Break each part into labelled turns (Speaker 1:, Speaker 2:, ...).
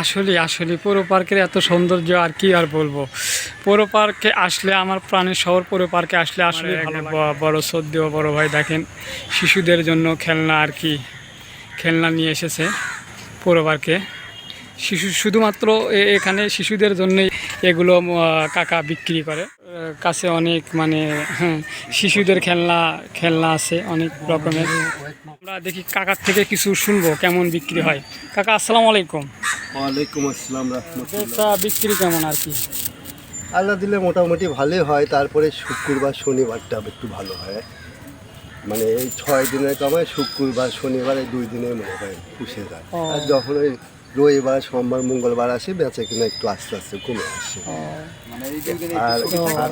Speaker 1: আসলে আসলে পৌর পার্কের এত সৌন্দর্য আর কি আর বলব? পৌর পার্কে আসলে আমার প্রাণের শহর পুরো পার্কে আসলে আসলে বড় সদ্য বড় ভাই দেখেন শিশুদের জন্য খেলনা আর কি খেলনা নিয়ে এসেছে পৌর পার্কে। শিশু শুধুমাত্র এখানে শিশুদের জন্যই এগুলো কাকা বিক্রি করে। কাছে অনেক মানে হ্যাঁ শিশুদের খেলনা খেলনা আছে অনেক রকমের। আমরা দেখি কাকার থেকে কিছু শুনব কেমন বিক্রি হয়। কাকা আসসালামু আলাইকুম।
Speaker 2: ওয়ালাইকুম আসসালাম রহমতুল্লাহ।
Speaker 1: বেচা বিক্রি কেমন আর কি?
Speaker 2: আল্লাহ দিলে মোটামুটি ভালোই হয় তারপরে শুক্রবার শনিবারটা একটু ভালো হয়। মানে এই ছয় দিনের কামায় শুক্রবার শনিবার এই দুই দিনের মনে হয় পুষে যায় আর যখন ওই রবিবার সোমবার মঙ্গলবার আসে বেচে কিনা একটু আস্তে আস্তে কমে আসে। আর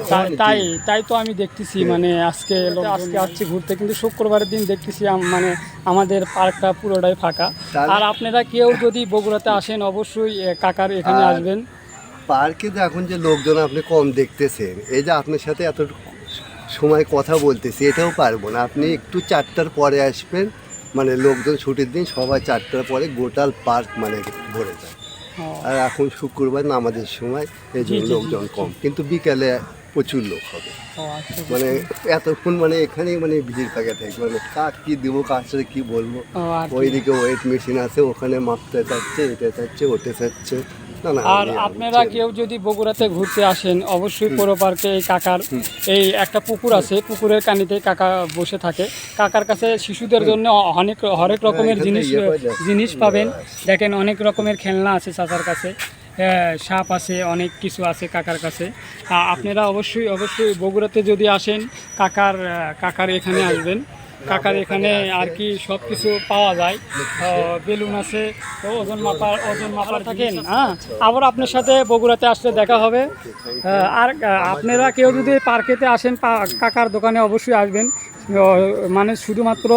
Speaker 1: তাই- তাই তাই তো আমি দেখতেছি মানে আজকে আজকে আসছি ঘুরতে কিন্তু শুক্রবারের দিন দেখতেছি মানে আমাদের পার্কটা পুরোটাই ফাঁকা। আর আপনারা কেউ যদি বগুড়াতে আসেন অবশ্যই কাকার এখানে আসবেন।
Speaker 2: পার্কে যে এখন যে লোকজন আপনি কম দেখতেছেন এই যে আপনার সাথে এত সময় কথা বলতেছি এটাও পারব না। আপনি একটু চারটার পরে আসবেন মানে লোকজন ছুটির দিন সবাই চারটার পরে গোটাল পার্ক মানে ভরে যায়। আর এখন শুক্রবার নামাজের সময় এই জন্য লোকজন কম। কিন্তু বিকালে প্রচুর লোক হবে।
Speaker 1: আচ্ছা,
Speaker 2: মানে এতক্ষণ মানে এখানেই মানে ভিড় থাকে থাকে মানে কাক কি দেবো কাজটা কী বলব। ওইদিকে ওয়েট মেশিন আছে ওখানে মাপতে চাচ্ছে এটা চাচ্ছে ওটা চাচ্ছে।
Speaker 1: আর আপনারা কেউ যদি বগুড়াতে ঘুরতে আসেন অবশ্যই পৌর পার্কে এই কাকার এই একটা পুকুর আছে পুকুরের কানিতে কাকা বসে থাকে। কাকার কাছে শিশুদের জন্য অনেক হরেক রকমের জিনিস
Speaker 2: ইয়ে।
Speaker 1: জিনিস পাবেন। দেখেন অনেক রকমের খেলনা আছে চাচার কাছে। হ্যাঁ, সাপ আছে অনেক কিছু আছে কাকার কাছে। আপনারা অবশ্যই অবশ্যই বগুড়াতে যদি আসেন কাকার কাকার এখানে আসবেন। কাকার এখানে আর কি সব কিছু পাওয়া যায়। বেলুন আছে, তো ওজন মাপার ওজন মাপার থাকেন হ্যাঁ? আবার আপনার সাথে বগুড়াতে আসলে দেখা হবে। আর আপনারা কেউ যদি পার্কেতে আসেন কাকার দোকানে অবশ্যই আসবেন। মানে শুধুমাত্র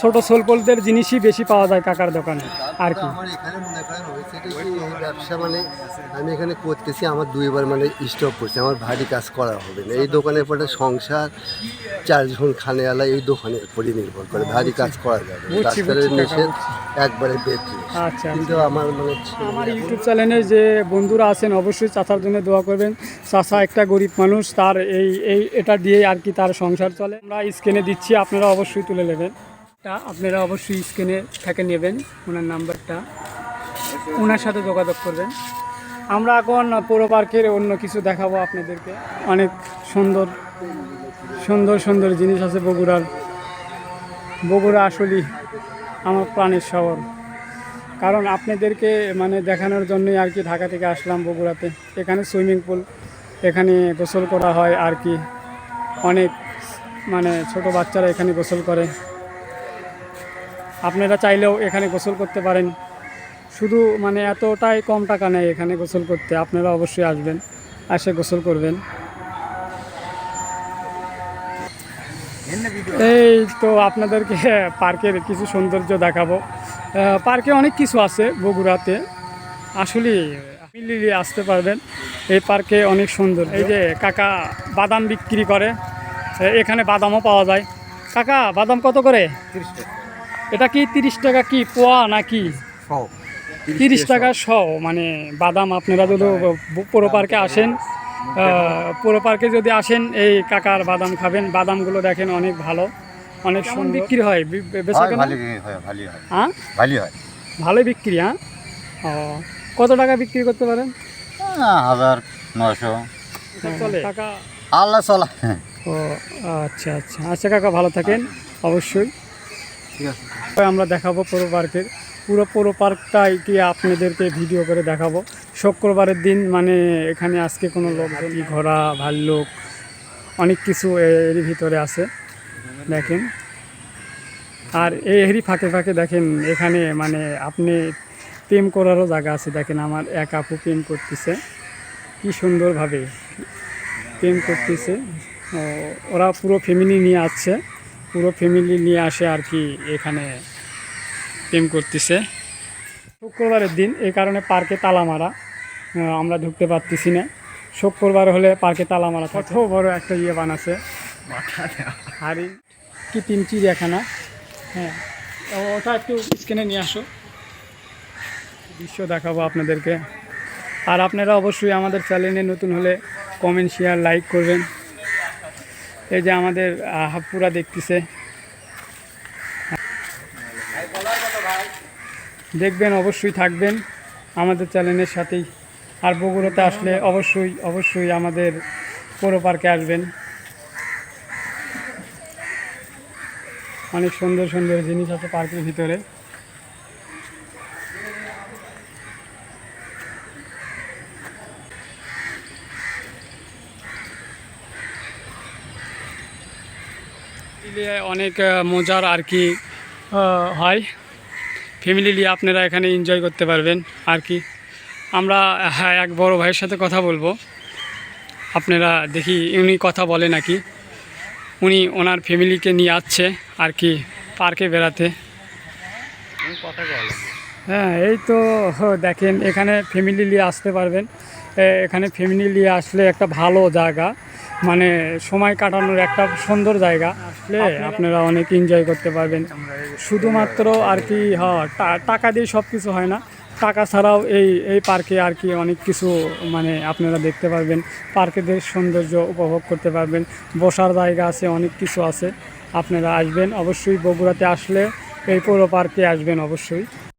Speaker 1: ছোট সোলপোলদের জিনিসই বেশি পাওয়া যায় কাকার দোকানে আর কি।
Speaker 2: আমার এখানে মনে করেন হয়েছে কি, এই ব্যবসা মানে আমি এখানে করতেছি আমার দুইবার মানে স্টপ করছি আমার ভারী কাজ করা হবে না। এই দোকানের পরে সংসার চারজন খানেওয়ালা এই দোকানের উপরই নির্ভর করে ভারী কাজ করা যাবে না।
Speaker 1: বুঝছি,
Speaker 2: একবারে বেড
Speaker 1: আচ্ছা
Speaker 2: কিন্তু আমার মানে
Speaker 1: আমার ইউটিউব চ্যানেলে যে বন্ধুরা আছেন অবশ্যই চাচার জন্য দোয়া করবেন। চাচা একটা গরিব মানুষ তার এই এই এটা দিয়ে আর কি তার সংসার চলে। আমরা স্ক্রিনে দিচ্ছি আপনারা অবশ্যই তুলে নেবেন। তা আপনারা অবশ্যই স্ক্রিনে থেকে নেবেন ওনার নাম্বারটা। ওনার সাথে যোগাযোগ করবেন। আমরা এখন পৌর পার্কের অন্য কিছু দেখাবো আপনাদেরকে। অনেক সুন্দর সুন্দর সুন্দর জিনিস আছে বগুড়ার। বগুড়া আসলেই আমার প্রাণের শহর। কারণ আপনাদেরকে মানে দেখানোর জন্যই আর কি ঢাকা থেকে আসলাম বগুড়াতে। এখানে সুইমিং পুল, এখানে গোসল করা হয় আর কি। অনেক মানে ছোট বাচ্চারা এখানে গোসল করে। আপনারা চাইলেও এখানে গোসল করতে পারেন। শুধু মানে এতটাই কম টাকা নেয় এখানে গোসল করতে। আপনারা অবশ্যই আসবেন, এসে গোসল করবেন। এই তো আপনাদেরকে পার্কের কিছু সৌন্দর্য দেখাবো। পার্কে অনেক কিছু আছে বগুড়াতে। আসলে মিলিয়ে আসতে পারবেন। এই পার্কে অনেক সুন্দর। এই যে কাকা বাদাম বিক্রি করে এখানে বাদামও পাওয়া যায়। কাকা বাদাম কত করে? এটা কি তিরিশ টাকা কি পোয়া নাকি? তিরিশ টাকা শ মানে বাদাম আপনারা যদি পুরো পার্কে আসেন পুরো পার্কে যদি আসেন এই কাকার বাদাম খাবেন। বাদামগুলো দেখেন অনেক ভালো অনেক সুন্দর। বিক্রি হয়?
Speaker 3: হয় হয় হয়।
Speaker 1: হ্যাঁ?
Speaker 3: ভালোই
Speaker 1: বিক্রি হ্যাঁ? ও কত টাকা বিক্রি করতে পারেন?
Speaker 3: হাজার
Speaker 1: চলে। কাকা?
Speaker 3: আল্লাহ চলা।
Speaker 1: ও আচ্ছা আচ্ছা। আচ্ছা কাকা ভালো থাকেন অবশ্যই। আমরা দেখাবো পুরো পার্কের। পুরো পুরো পার্কটাই কি আপনাদেরকে ভিডিও করে দেখাবো। শুক্রবারের দিন মানে এখানে আজকে কোনো লোকজন ঘোড়া, ভাল্লুক, অনেক কিছু এর ভিতরে আছে। দেখেন। আর এই এরই ফাঁকে ফাঁকে দেখেন এখানে মানে আপনি প্রেম করারও জায়গা আছে। দেখেন আমার এক আপু প্রেম করতেছে। কি সুন্দরভাবে প্রেম করতেছে। ওরা পুরো ফ্যামিলি নিয়ে আসছে। পুরো ফ্যামিলি নিয়ে আসে আর কি এখানে প্রেম করতেছে। শুক্রবারের দিন এই কারণে পার্কে তালা মারা। আমরা ঢুকতে পারতেছি না। শুক্রবার হলে পার্কে তালা মারা কত বড় একটা ইয়ে বানাছে। হাড়ি কি তিন চিড়িয়াখানা। হ্যাঁ ওটা একটু স্ক্রিনে নিয়ে আসো। দৃশ্য দেখাবো আপনাদেরকে। আর আপনারা অবশ্যই আমাদের চ্যানেলে নতুন হলে কমেন্ট শেয়ার লাইক করবেন। এই যে আমাদের আহ, পুরা দেখতেছে। দেখবেন অবশ্যই থাকবেন আমাদের চ্যানেলের সাথেই। আর বগুড়াতে আসলে অবশ্যই অবশ্যই আমাদের পৌর পার্কে আসবেন। অনেক সুন্দর সুন্দর জিনিস আছে পার্কের ভিতরে। অনেক মজার আর কি হয়। ফ্যামিলি নিয়ে আপনারা এখানে এনজয় করতে পারবেন। আর কি? আমরা হ্যাঁ এক বড় ভাইয়ের সাথে কথা বলব। আপনারা দেখি উনি কথা বলে নাকি। উনি ওনার ফ্যামিলিকে নিয়ে আসছে আর কি পার্কে বেড়াতে। হ্যাঁ এই তো দেখেন, এখানে ফ্যামিলি নিয়ে আসতে পারবেন। এখানে ফ্যামিলি নিয়ে আসলে একটা ভালো জায়গা। মানে সময় কাটানোর একটা সুন্দর জায়গা। আসলে আপনারা অনেক এনজয় করতে পারবেন। শুধুমাত্র আর কি হ্যাঁ টাকা দিয়ে সব কিছু হয় না। টাকা ছাড়াও এই এই পার্কে আর কি অনেক কিছু মানে আপনারা দেখতে পারবেন। পার্কেদের সৌন্দর্য উপভোগ করতে পারবেন। বসার জায়গা আছে, অনেক কিছু আছে। আপনারা আসবেন, অবশ্যই বগুড়াতে আসলে এই পৌর পার্কে আসবেন অবশ্যই।